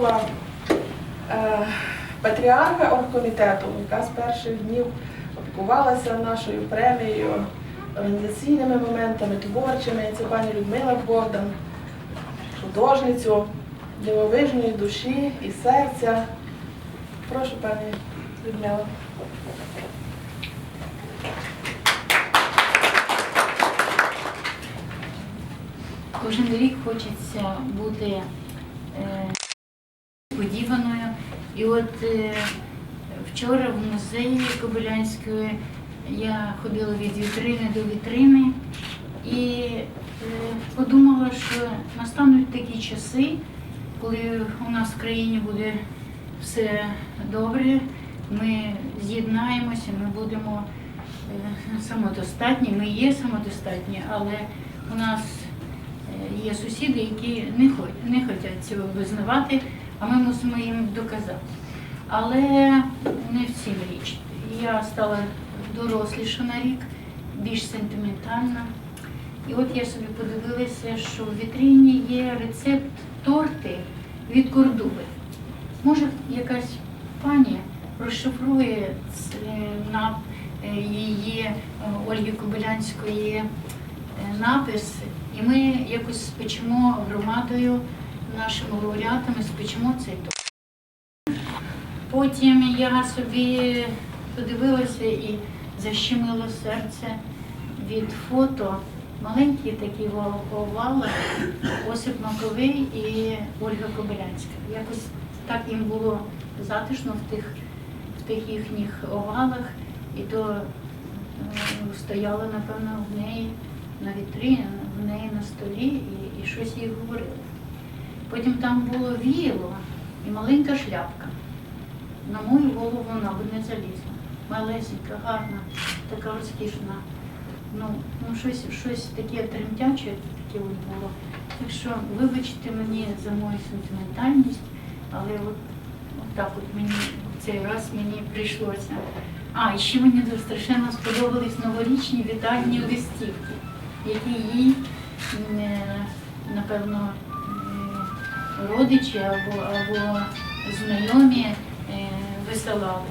була е, патріарха оргкомітету, яка з перших днів опікувалася нашою премією, організаційними моментами, творчими. Це пані Людмила Богдан, художницю дивовижної душі і серця. Прошу, пані Людмила. Кожен рік хочеться бути е. І от е, вчора в музеї Кобилянської я ходила від вітрини до вітрини і е, подумала, що настануть такі часи, коли у нас в країні буде все добре, ми з'єднаємося, ми будемо е, самодостатні, ми є самодостатні, але у нас є сусіди, які не хочуть цього визнавати, а ми мусимо їм доказати. Але не в цім річ. Я стала доросліша на рік, більш сентиментальна. І от я собі подивилася, що в вітріні є рецепт торти від кордуби. Може, якась пані розшифрує на е, її е, Ольги Кобилянської е, напис, і ми якось спечемо громадою, нашими лауреатами, спечемо цей торт. Потім я собі подивилася і защемило серце від фото. Маленькі такі ова- овали, Осип Маковий і Ольга Кобилянська. Якось так їм було затишно в тих, в тих їхніх овалах, і то е, стояла, напевно, в неї на вітрині, в неї на столі і, і щось їй говорила. Потім там було віяло і маленька шляпка. На мою голову вона би не залізла. Малесенька, гарна, така розкішна. Ну, ну щось, щось таке тремтяче таке було. Так що вибачте мені за мою сентиментальність, але от, от так от мені в цей раз мені прийшлося. А, і ще мені дуже страшенно сподобались новорічні вітальні листівки, які їй, е, напевно, родичі або, або знайомі е, висилали.